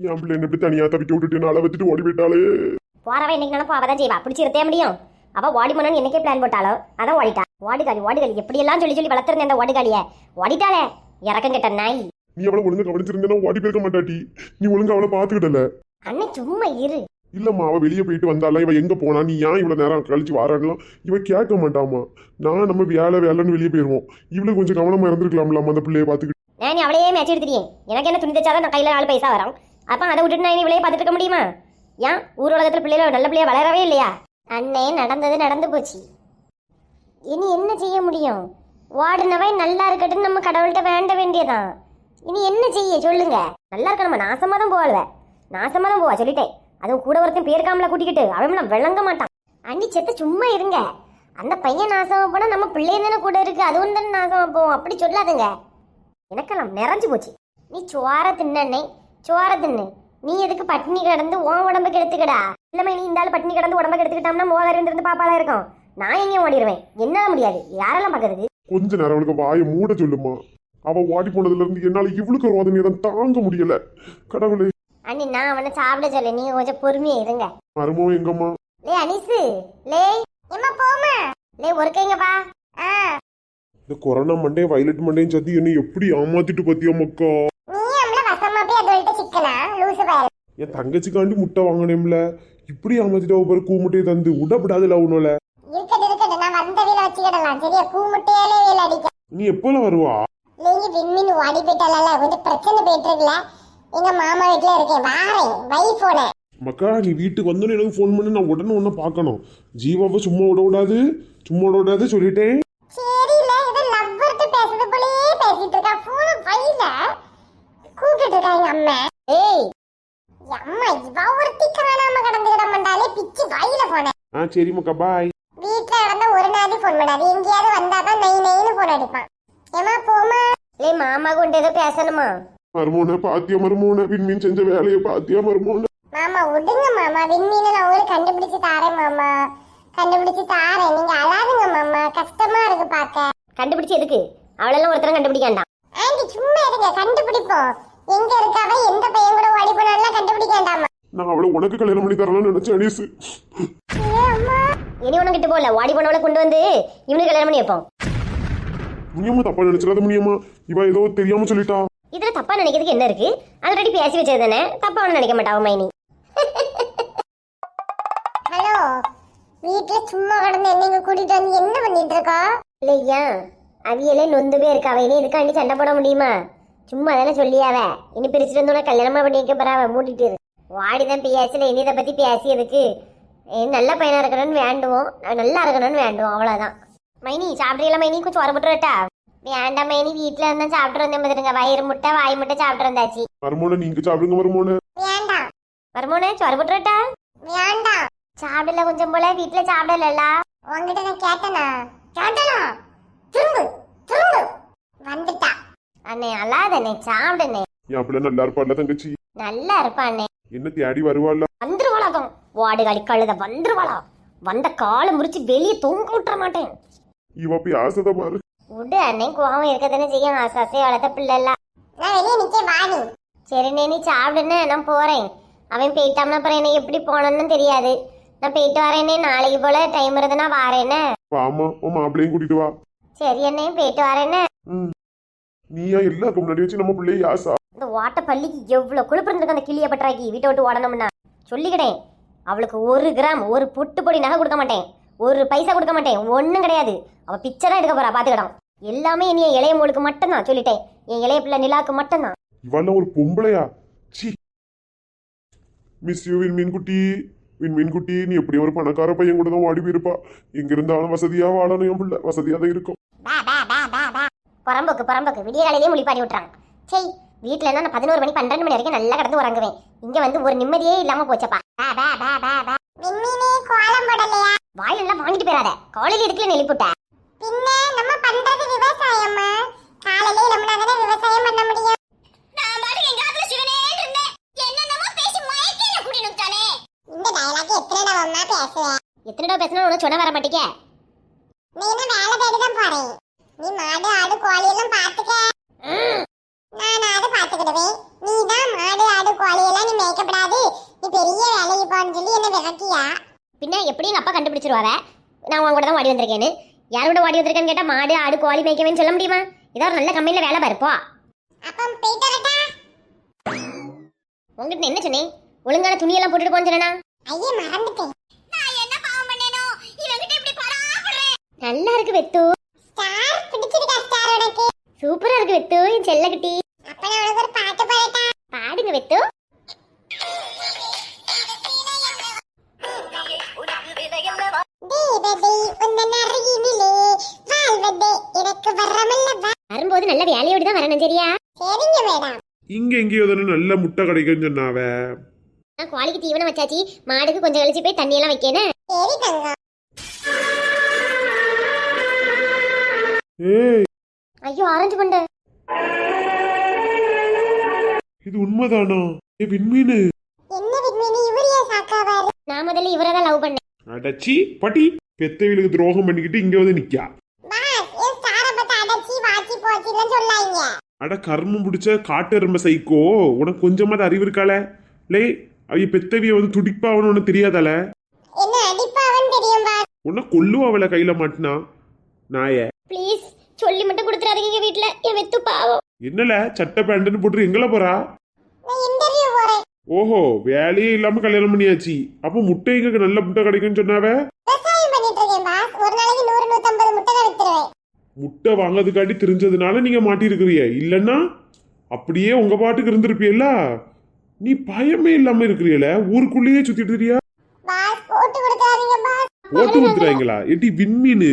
என் பிள்ளை என்ன தனியா தவிக்க விட்டுட்டு நாளை வச்சுட்டு ஓடி போயிட்டாலே போறவ இன்னைக்கு நினைப்பா அவ தான் செய்வா. பிடிச்சி இருத்தே முடியும். அவ ஓடி போனோன்னு என்னைக்கே பிளான் போட்டாலோ அதான் ஓடிட்டா. ஓடிக்காளி ஓடிக்காளி எப்படியெல்லாம் சொல்லி சொல்லி வளர்த்துருந்தேன் அந்த ஓடிக்காளிய ஓடிட்டாளே. இறக்கம் கிட்ட நாய். நீ அவளை ஒழுங்கா கவனிச்சிருந்தேன்னா ஓடி போயிருக்க மாட்டாட்டி. நீ ஒழுங்கா அவளை பாத்துக்கிடல அண்ணே சும்மா இரு. இல்லம்மா அவ வெளியே போயிட்டு வந்தால இவ எங்க போனா? நீ ஏன் இவ்வளவு நேரம் கழிச்சு வாரான்லாம் இவ கேட்க மாட்டாமா நான் நம்ம வேலை வேலைன்னு வெளியே போயிருவோம். இவளுக்கு கொஞ்சம் கவனமா இருந்திருக்கலாம்ல அந்த பிள்ளைய பாத்துக்கிட்டு நான் அவளையே மேட்ச் எடுத்துட்டேன். எனக்கு என்ன துணி தச்சாதான் நான் கையில நாலு பைசா வரும். அப்போ அதை விட்டுட்டு நான் இனி இவளையே பார்த்துட்டு இருக்க முடியுமா? ஏன்? ஊர் உலகத்தில் பிள்ளைகள் நல்ல பிள்ளைய வளரவே இல்லையா? அண்ணே நடந்தது நடந்து போச்சு. இனி என்ன செய்ய முடியும்? வாடினவை நல்லா இருக்கட்டும்னு நம்ம கடவுள்கிட்ட வேண்ட வேண்டியதான் இனி என்ன செய்ய? சொல்லுங்க. நல்லா இருக்க நம்ம நாசமாக தான் போவாளுவ. நாசமாக தான் போவா சொல்லிட்டேன். அதுவும் கூட ஒருத்தன் பேர்காமல கூட்டிக்கிட்டு அவன் விளங்க மாட்டான். அண்ணி செத்து சும்மா இருங்க. அந்த பையன் நாசமாக போனால் நம்ம பிள்ளைய தானே கூட இருக்கு அதுவும் தானே நாசமாக போவோம். அப்படி சொல்லாதுங்க. எனக்கெல்லாம் நிறைஞ்சு போச்சு. நீ சுவார தின்னண்ணே. சோற தின்னு நீ எதுக்கு பட்டினி கிடந்து உன் உடம்புக்கு எடுத்துக்கடா? இல்லம்மா நீ இந்த ஆள் பட்டினி கிடந்து உடம்புக்கு எடுத்துக்கிட்டோம்னா மோகர் இருந்து பாப்பாலாம் இருக்கும். நான் எங்கேயும் ஓடிடுவேன் என்னால முடியாது. யாரெல்லாம் பார்க்கறது? கொஞ்ச நேரம் அவளுக்கு வாயை மூட சொல்லுமா. அவ ஓடி போனதுல இருந்து என்னால இவளுக்கு ரோதனையை தான் தாங்க முடியல. கடவுளே. அண்ணி நான் அவனை சாப்பிட சொல்ல நீங்க கொஞ்சம் பொறுமையா இருங்க. மருமம் எங்கம்மா? லே அனிசு. லே. எம்மா போமா லே ஒருக்கைங்கப்பா. ஆ. இந்த கொரோனா மண்டையும் வயலட் மண்டையும் சத்தி என்ன எப்படி ஏமாத்திட்டு பத்தியா மக்கா? என் தங்கச்சிக்காண்டி முட்டை வாங்கினேம்ல இப்படி ஏமாத்திட்டு பாரு கூ முட்டையை தந்து விடப்படாதுல அவனால இருக்கட்டு இருக்கட்டு நான் வந்த வீல வச்சுக்கிடலாம் சரியா? கூமுட்டையாலே வீல அடிக்க நீ எப்போல வருவா? நீங்க விண்மீன் ஓடி போயிட்டால கொஞ்சம் பிரச்சனை போயிட்டு இருக்குல்ல எங்க மாமா வீட்டுல இருக்கேன். வாரேன். வைஃபோட மக்கா நீ வீட்டுக்கு வந்தோன்னு எனக்கு ஃபோன் பண்ணி. நான் உடனே ஒன்று பார்க்கணும். ஜீவாவை சும்மா விட விடாது. சும்மா விட விடாது சொல்லிட்டேன். சரியில்ல. இது லவ்வர்ட்டு பேசுறது போலயே பேசிட்டு இருக்கா. போன வைல கூப்பிட்டு இருக்கா எங்க அம்மா. ஏய் அம்மா இவ ஒருத்தி காணாம கடந்து கிட மாட்டாலே பிச்சு வாயில போனேன். ஆ சரி மக்கா பாய் வீட்ல கடந்த ஒரு நாள் ஃபோன் பண்ணாது. எங்கேயாவது வந்தாதான் நை நைன்னு போன் அடிப்பான். ஏமா போமா லே மாமா கொண்டு ஏதோ பேசணுமா? மருமோன பாத்தியா மருமோன விண்மீன் செஞ்ச வேலையை பாத்தியா மருமோன மாமா விடுங்க மாமா. விண்மீனை நான் உங்களுக்கு கண்டுபிடிச்சு தாரேன் மாமா. கண்டுபிடிச்சு தாரேன். நீங்க அழாதுங்க மாமா. கஷ்டமா இருக்கு பார்க்க. கண்டுபிடிச்சு எதுக்கு? அவளெல்லாம் ஒருத்தரம் கண்டுபிடிக்க வேண்டாம். ஆண்டி சும்மா இருங்க. கண்டுபிடிப்போம். எங்க இருக்காவ எந்த பையன் கூட ஓடி போனாலும் கண்டுபிடிக்க வேண்டாமா? நான் அவளை உனக்கு கல்யாணம் பண்ணி தரலாம்னு நினைச்சேன் அனீஸ் இனி உனக்கு கிட்ட போல ஓடி போனவளை கொண்டு வந்து இவனுக்கு கல்யாணம் பண்ணி வைப்போம். முனியம்மா தப்பா நினைச்சிடாத முனியம்மா. இவ ஏதோ தெரியாம சொல்லிட்டா. இதுல தப்பா நினைக்கிறதுக்கு என்ன இருக்கு? ஆல்ரெடி பேசி வச்சது தானே. தப்பா ஒன்றும் நினைக்க மாட்டாவ மைனி ஹலோ. வீட்ல சும்மா கடந்து என்னங்க கூட்டிட்டு வந்து என்ன பண்ணிட்டு இருக்கா? இல்லையா? அவியலே நொந்து போய் இருக்கா அவ இனி இதுக்காண்டி சண்டை போட முடியுமா? சும்மா தானே சொல்லியாவ? இனி பிரிச்சுட்டு வந்து உனக்கு கல்யாணமா பண்ணி வைக்க போறாவ? மூடிட்டு. வாடிதான் பேசல இனி இதை பத்தி பேசியதுக்கு. நல்ல பையனா இருக்கணும்னு வேண்டுவோம். நல்லா இருக்கணும்னு வேண்டுவோம் அவ்வளவுதான். மைனி சாப்பிட்றீங்களா மைனி? கொஞ்சம் வரப்பட்டுறட்டா வேண்டாம் மைனி வீட்டுல இருந்தா சாப்பிட்டு வந்தேன் பாத்துருங்க வயிறு முட்டை வாய் முட்டை சாப்பிட்டு வந்தாச்சு. மருமோன நீங்க சாப்பிடுங்க மருமோன வேண்டாம். வருமோனே சொர புட்டுறட்டா வேண்டாம். சாப்பிடல கொஞ்சம் போல வீட்டுல சாப்பிடல உங்ககிட்ட நான் கேட்டனா? கேட்டனா? திரும்பு திரும்பு. வந்துட்டா. அண்ணே அல்லாதண்ணே சாப்பிடுனே என் பிள்ளை நல்லா இருப்பாள்ல தங்கச்சி. நல்லா இருப்பா அண்ணே என்ன தேடி வருவாள்ல? வந்துருவாளாகும் வாடுகாலி கழுத வந்துருவாளா? வந்த காலை முறிச்சு வெளியே தொங்க விட்டுற மாட்டேன். இவ போய் ஆசைதான் பாரு. விடு அண்ணே கோவம் இருக்கதானே செய்யும். ஆசாசே வளர்த்த பிள்ளை எல்லாம் நான் வெளியே நிக்க வாடி சரி நீ சாப்பிடுன்னு நான் போறேன். அவன் போயிட்டான்னா அப்புறம் என்ன எப்படி போனோன்னு தெரியாது. நான் போயிட்டு வரேனே நாளைக்கு போல டைம் இருந்ததுன்னா வாரேன்னு வாமா உன் மாப்பிள்ளையும் கூட்டிட்டு வா. சரி அண்ணே போயிட்டு வரேன்னு ம். நீயா எல்லாருக்கும் முன்னாடி வச்சு நம்ம பிள்ளைய ஆசா இந்த ஓட்ட பள்ளிக்கு எவ்வளவு கொழுப்பு இருந்திருக்கு அந்த கிளிய பற்றாக்கி வீட்டை விட்டு ஓடணும்னா. சொல்லிக்கிட்டேன் அவளுக்கு ஒரு கிராம் ஒரு பொட்டு பொடி நகை கொடுக்க மாட்டேன். ஒரு பைசா கொடுக்க மாட்டேன். ஒன்றும் கிடையாது. அவ பிச்சை தான் எடுக்க போறா பாத்துக்கிடும் எல்லாமே இனி என் இளைய மூளுக்கு மட்டும்தான் சொல்லிட்டேன். என் இளைய பிள்ளை நிலாக்கு மட்டும்தான். இவெல்லாம் ஒரு பொம்பளையா? சி. மிஸ் யூ விண்மீன் குட்டி விண்மீன் குட்டி நீ எப்படி ஒரு பணக்கார பையன் கூட தான் ஓடி போயிருப்பா. எங்க இருந்தாலும் வசதியா வாழணும் என் பிள்ளை. வசதியா தான் இருக்கும். பா புறம்போக்கு புறம்போக்கு. விடிய காலையிலேயே முழிப்பாடி விட்டுறாங்க. சரி வீட்டில் இருந்தா நான் பதினோரு மணி பன்னெண்டு மணி வரைக்கும் நல்லா கடந்து உறங்குவேன். இங்க வந்து ஒரு நிம்மதியே இல்லாம போச்சப்பா. போடலையா? வாயெல்லாம் வாங்கிட்டு போயிடாத. காலையில எடுக்கல நெளிப்புட்ட பின்ன நம்ம பண்றது விவசாயம்மா காலையில இளம்புனா தானே விவசாயம் பண்ண முடியும். நான் பாட்டுக்கு எங்க ஆத்துல சிவனே இருந்தேன். என்னென்னமோ பேசி மயக்கில குடி நுட்டானே இந்த டயலாக் எத்தனை தடவை பேசுவேன்? எத்தனை தடவை பேசினா உனக்கு சொன்ன வர மாட்டேங்க நீ என்ன வேலை தேடி தான் போறேன். நீ மாடு ஆடு கோழி எல்லாம் பாத்துக்க நான் ஆடு பாத்துக்கிடுவேன் நீ தான் மாடு ஆடு கோழி எல்லாம் நீ பெரிய வேலைக்கு போன்னு சொல்லி என்ன விரட்டியா? பின்ன எப்படி எங்க அப்பா கண்டுபிடிச்சிருவாவ நான் உன் கூட தான் ஓடி வந்திருக்கேன்னு. யார் கூட ஓடி வந்திருக்கேன்னு கேட்டா மாடு ஆடு கோழி மேய்க்கவேன்னு சொல்ல முடியுமா? ஏதோ ஒரு நல்ல கம்பெனில வேலை பாருப்போ அப்ப போயிட்டு வரட்டா. உங்ககிட்ட என்ன சொன்னேன்? ஒழுங்கான துணியெல்லாம் போட்டுட்டு போன்னு சொன்னா ஐயே மறந்துட்டேன். நல்லா இருக்கு வெத்து ஸ்டார் பிடிச்சிருக்கா ஸ்டார் உனக்கு சூப்பரா இருக்கு வெத்து என் செல்லக்குட்டி. அப்ப நான் உனக்கு ஒரு பாட்டு பாடட்டா? பாடுங்க வெத்து. வரும்போது நல்ல வேலையோடு தான் வரணும் சரியா? சரிங்க மேடம். இங்க எங்கேயோ தானே நல்ல முட்டை கிடைக்குன்னு சொன்னாவ. நான் கோழிக்கு தீவனம் வச்சாச்சு. மாடுக்கு கொஞ்சம் கழிச்சு போய் தண்ணி எல்லாம் வைக்கணும் சரி தங்கம் ஏய் ஐயோ ஆரஞ்சு பண்டு இது உண்மைதானா? ஏ விண்மீனு. என்ன விண்மீனி? இவரையே சாக்காவாரு? நான் முதல்ல இவரை தான் லவ் பண்ணேன். அடச்சி பாட்டி. பெத்தவிகளுக்கு துரோகம் பண்ணிக்கிட்டு இங்க வந்து நிக்கா. அட கர்மம் பிடிச்ச காட்டு எருமை சைக்கோ உனக்கு கொஞ்சமாவது அறிவு இருக்காள? லே அவைய பெத்தவிய வந்து துடிப்பாவன்னு உனக்கு தெரியாதால உன்னை கொல்லுவா அவளை கையில மாட்டினா? நாய. சொல்லி மட்டும் கொடுத்துறாதீங்க வீட்ல. என் வெத்து பாவம். என்னல? சட்டை பேண்ட்னு போட்டு எங்கல போறா? நான் இன்டர்வியூ போறேன். ஓஹோ வேலையே இல்லாம கல்யாணம் பண்ணியாச்சு. அப்போ முட்டை இங்க நல்ல முட்டை கிடைக்கும்னு சொன்னாவ? விவசாயம் பண்ணிட்டு இருக்கேன் பாஸ். ஒரு நாளைக்கு நூறு நூத்தம்பது முட்டை வாங்கிறதுக்காட்டி தெரிஞ்சதுனால நீங்க மாட்டியிருக்கிறிய இல்லைன்னா அப்படியே உங்க பாட்டுக்கு இருந்திருப்பியல்ல? நீ பயமே இல்லாம இருக்கிறியல ஊருக்குள்ளேயே சுத்திட்டு பாஸ் ஓட்டு ஊத்துறாங்களா எட்டி விண்மீனு?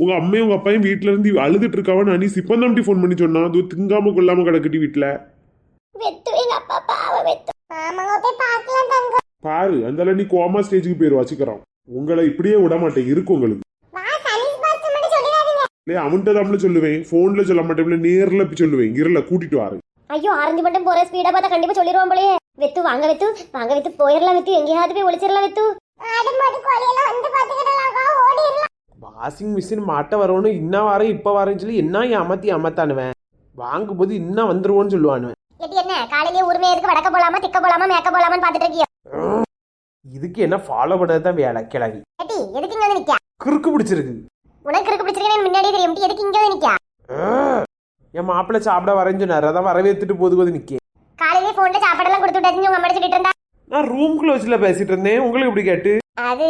உங்க அம்மையும் உங்க அப்பாயும் வீட்ல இருந்து அழுதுட்டு இருக்காவன்னு அனி சிப்பந்தாம்டி ஃபோன் பண்ணி சொன்னா அது திங்காம கொள்ளாம கிடக்குட்டி தங்கம். பாரு அந்த நீ கோமா ஸ்டேஜுக்கு போயிரு வச்சுக்கிறோம் உங்களை இப்படியே விட மாட்டேன் இருக்கு உங்களுக்கு. அவன்கிட்ட தான் சொல்லுவேன். போன்ல சொல்ல மாட்டேன் நேர்ல போய் சொல்லுவேன். இருல கூட்டிட்டு வாரு. ஐயோ ஆரஞ்சு மட்டும் போற ஸ்பீடா பார்த்தா கண்டிப்பா சொல்லிடுவான் போலயே. வெத்து வாங்க வெத்து வாங்க வெத்து போயிடலாம் வெத்து எங்கேயாவது போய் ஒளிச்சிடலாம் வெத்து ஆடு மாடு கோழியெல்லாம் வந்து பார்த்துக்கிடலாக்கா ஓடிடலாம். வாஷிங் மிஷின் மாட்ட வரணும் இன்ன வாரம் இப்போ வரேன்னு சொல்லி என்ன ஏமாத்தி ஏமாத்தானுவேன் வாங்கும்போது இன்னும் வந்துருவோன்னு சொல்லுவானுவேன். என்ன காலையிலேயே உரிமை எதுக்கு வடக்க போலாமா திக்க போலாமா மேக்க போலாமான்னு பாத்துட்டு இருக்கியோ இதுக்கு என்ன ஃபாலோ பண்ணது தான் வேலை கிளவி எட்டி எதுக்கு இங்க வந்து நிக்கா கிறுக்கு பிடிச்சிருக்கு. உனக்கு இருக்கு பிடிச்சிருக்கேன் முன்னாடியே தெரியும். எதுக்கு இங்க வந்து நிக்கா என் மாப்பிள்ளை சாப்பிட வரேன்னு சொன்னார். அதான் வரவேற்றுட்டு போது போது நிற்க காலையிலேயே போன்ல சாப்பாடெல்லாம் கொடுத்து விட்டாச்சு உங்க அம்மா சொல்லிட்டு இருந்தா? நான் ரூம்குள்ள வச்சுல பேசிட்டு இருந்தேன். உங்களுக்கு இப்படி கேட்டு? அது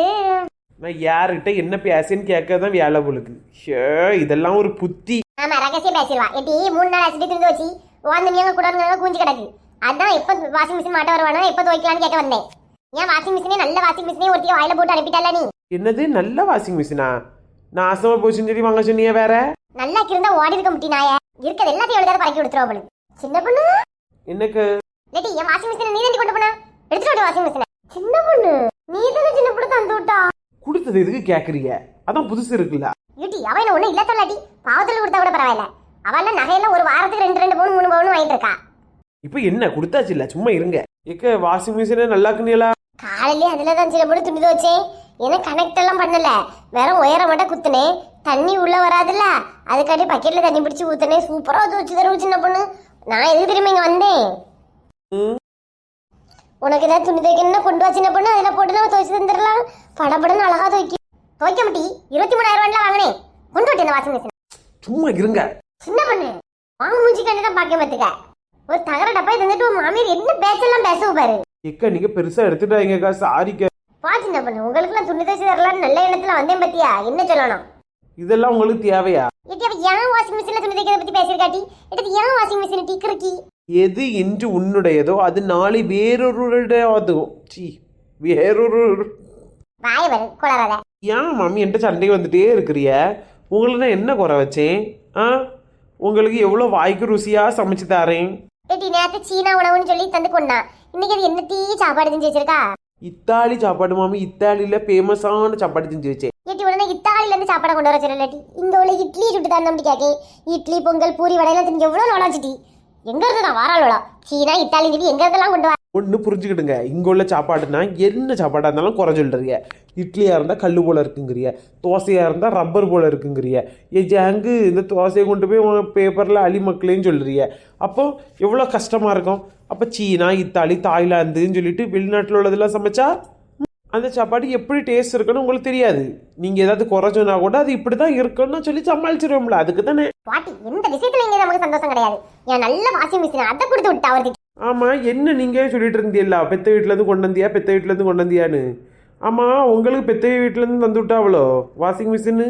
நான் யாருக்கிட்ட என்ன பேசுன்னு கேட்க தான் வேலை உங்களுக்கு ஷே இதெல்லாம் ஒரு புத்தி. ஆமா ரகசியம் பேசிடுவா. எட்டி மூணு நாள் அசிட்டு திருந்து வச்சு உட்காந்து நீங்க கூட கூஞ்சி கிடக்கு. அதான் எப்ப வாஷிங் மிஷின் மாட்ட வருவானோ எப்ப துவைக்கலாம்னு கேட்க வந்தேன். ஏன் வாஷிங் மிஷினே நல்ல வாஷிங் மிஷினே ஒருத்தி வாயில போட்டு அனுப்பிட்டால நீ? என்னது நல்ல வாஷிங் மிஷினா நாசமா போச்சுன்னு சொல்லி வாங்க சொன்னீங்க வேற. நல்லா இருந்தா ஓடி இருக்க முட்டி நாய. இருக்கிறது எல்லாத்தையும் எழுதாத பறக்கி கொடுத்துருவா அவளுக்கு சின்ன பொண்ணு? எனக்கு லேட்டி என் வாஷிங் மிஷினை நீ கொண்டு போனா? எடுத்துட்டு வாஷிங் மிஷினை சின்ன பொண்ணு நீ தானே சின்ன பொண்ணு தந்து விட்டா கொடுத்தது எதுக்கு கேட்குறீங்க அதான் புதுசு இருக்குல்ல. யூட்டி அவ என்ன ஒண்ணு இல்ல சொல்லாட்டி பாவத்தில் கொடுத்தா கூட பரவாயில்ல. அவள நகையெல்லாம் ஒரு வாரத்துக்கு ரெண்டு ரெண்டு பவுன் மூணு பவுன் வாங்கிட்டு இருக்கா? இப்போ என்ன கொடுத்தாச்சு இல்ல? சும்மா இருங்க. எக்க வாஷிங் மிஷினே நல்லா இருக்குனீங்களா? காலையிலே அதுல தான் சில பொண்ணு துணி துவச்சேன் ஏன்னா கனெக்ட் எல்லாம் பண்ணல. வெறும் உயர மட்டும் குத்துனேன் தண்ணி உள்ள வராதுல்ல. அதுக்காண்டி பக்கெட்ல தண்ணி பிடிச்சி ஊத்துனேன் சூப்பரா துவச்சு தருவோம் சின்ன பொண்ணு. நான் எதுக்கு திரும்ப இங்க வந்தேன். உனக்கு ஏதாவது துணி துவைக்கணும்னா கொண்டு வா சின்ன பொண்ணு? அதில் போட்டு நம்ம துவைச்சு தந்துடலாம். படபடன்னு அழகா துவைக்கி. துவைக்க மாட்டி இருபத்தி மூணாயிரம் ரூபாய்ல வாங்கினேன் கொண்டு விட்டேன் வாஷிங் மிஷின் சும்மா இருங்க. சின்ன பொண்ணு வாங்க மூஞ்சி கண்டு தான் பார்க்க பார்த்துக்க. ஒரு தகர டப்பா தந்துட்டு மாமியார் என்ன பேச்செல்லாம் பேசுவோம் பாரு. எக்க நீங்க பெருசா எடுத்துட்டாங்கக்கா சாரிக்க வா சின்ன பொண்ணு உங்களுக்குலாம் துணி துவைச்சு தரலான்னு நல்ல எண்ணத்துல வந்தேன் பத்தியா? என்ன சொல்லணும்? இதெல்லாம் உங்களுக்கு தேவையா? இது ஏன் வாஷிங் மிஷின்ல துணி தைக்கிறத பத்தி பேசியிருக்காட்டி? எடுத்து ஏன் வாஷிங் மிஷின் டீ கிறுக்கி? எது இன்று உன்னுடையதோ அது நாளை வேறொருடையதோ. சி வேறொரு ஏன் மாமி என்கிட்ட சண்டைக்கு வந்துட்டே இருக்கிறிய? உங்களை நான் என்ன குறை வச்சேன்? ஆ? உங்களுக்கு எவ்வளோ வாய்க்கு ருசியா சமைச்சு தரேன்? நேத்து சீனா உணவுன்னு சொல்லி தந்து கொண்டா. இன்னைக்கு அது என்ன டீ சாப்பாடு செஞ்சு வச்சிருக்கா? இத்தாலி சாப்பாடு மாமி இத்தாலியில ஃபேமஸான சாப்பாடு செஞ்சு வச்சேன். ஏட்டி உடனே இத்தாலில இருந்து சாப்பாடு கொண்டு வர சொல்லலாட்டி இங்க உள்ள இட்லி சுட்டு தந்தோம் கேக்கே இட்லி பொங்கல் பூரி வடையெல்லாம் தின்னு எவ்வளவு நாளாச்சு எங்க இருந்து நான் சீனா இத்தாலி சொல்லி எங்க இருந்தெல்லாம் கொண்டு வர ஒன்று புரிஞ்சுக்கிடுங்க. இங்கே உள்ள சாப்பாடுனா என்ன சாப்பாடாக இருந்தாலும் குறை சொல்கிறீங்க இட்லியாக இருந்தால் கல் போல் இருக்குங்கிறிய. தோசையாக இருந்தால் ரப்பர் போல் இருக்குங்கிறிய. ஏ ஜாங்கு இந்த தோசையை கொண்டு போய் உங்கள் பேப்பரில் அலி மக்களேன்னு சொல்கிறீங்க அப்போ எவ்வளோ கஷ்டமாக இருக்கும்? அப்போ சீனா இத்தாலி தாய்லாந்துன்னு சொல்லிட்டு வெளிநாட்டில் உள்ளதெல்லாம் சமைச்சா அந்த சாப்பாடு எப்படி டேஸ்ட் இருக்குன்னு உங்களுக்கு தெரியாது. நீங்கள் ஏதாவது குறை சொன்னா கூட அது இப்படி தான் இருக்குன்னு சொல்லி சமாளிச்சிருவோம்ல. அதுக்கு தானே. பாட்டி எந்த விஷயத்துல இங்க நமக்கு சந்தோஷம் கிடையாது. என் நல்ல வாஷிங் மிஷின் அதை கொடுத்து விட்டா அவருக்கு ஆமாம் என்ன நீங்கள் சொல்லிட்டு இருந்தீல்ல பெத்த வீட்டிலேருந்து கொண்டு வந்தியா? பெத்த வீட்டிலேருந்து கொண்டு வந்தியான்னு. ஆமாம் உங்களுக்கு பெத்த வீட்டிலேருந்து தந்து விட்டாவளோ வாஷிங் மிஷினு?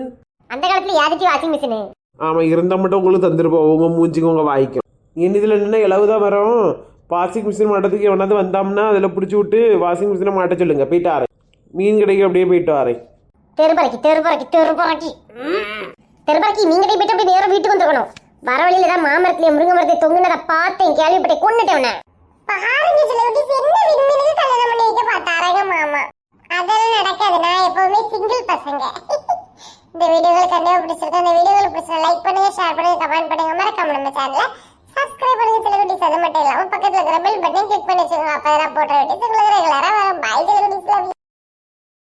அந்த காலத்துல யாருக்கு வாஷிங் மிஷின்? ஆமாம் இருந்தால் மட்டும் உங்களுக்கு தந்துருப்போம் உங்கள் மூஞ்சிக்கு உங்கள் வாய்க்கும். இனி இதில் என்ன இளவு தான் வரும். வாஷிங் மிஷின் மாட்டத்துக்கு எவனாவது வந்தாம்னா அதில் பிடிச்சி விட்டு வாஷிங் மிஷினை மாட்ட சொல்லுங்க. போயிட்டு வரேன். மீன் கடைக்கு அப்படியே போயிட்டு வரேன். தெருப்பறக்கி தெருப்பறக்கி தெருப்பறக்கி தெருப்பறக்கி நீங்க போய் போயிட்டு நேரம் வீட்டுக்கு வந்துருக்கணும். வர வழியில தான் மாமரத்துல முருங்கை மரத்தை தொங்குனதை பார்த்தேன் கேள்விப்பட்டேன் கொண்டுட்டேன். பாருங்க சிலவட்டி என்ன விண்மீனுக்கு கல்யாணம் பண்ணி வைக்க பார்த்தாரங்க மாமா. அதெல்லாம் நடக்காது நான் எப்பவுமே சிங்கிள் பசங்க. இந்த வீடியோகள் கண்டிப்பா பிடிச்சிருக்கு இந்த வீடியோகள் பிடிச்சிருக்க லைக் பண்ணுங்க ஷேர் பண்ணுங்க கமெண்ட் பண்ணுங்க. மறக்காம நம்ம சேனலை சப்ஸ்கிரைப் பண்ணுங்க. சிலவட்டி அது மட்டும் இல்லாம பக்கத்துல இருக்கிற பெல் பட்டன் கிளிக் பண்ணி வச்சுக்கோங்க. அப்பதான் போட்ட வீடியோஸ் உங்களுக்கு ரெகுலரா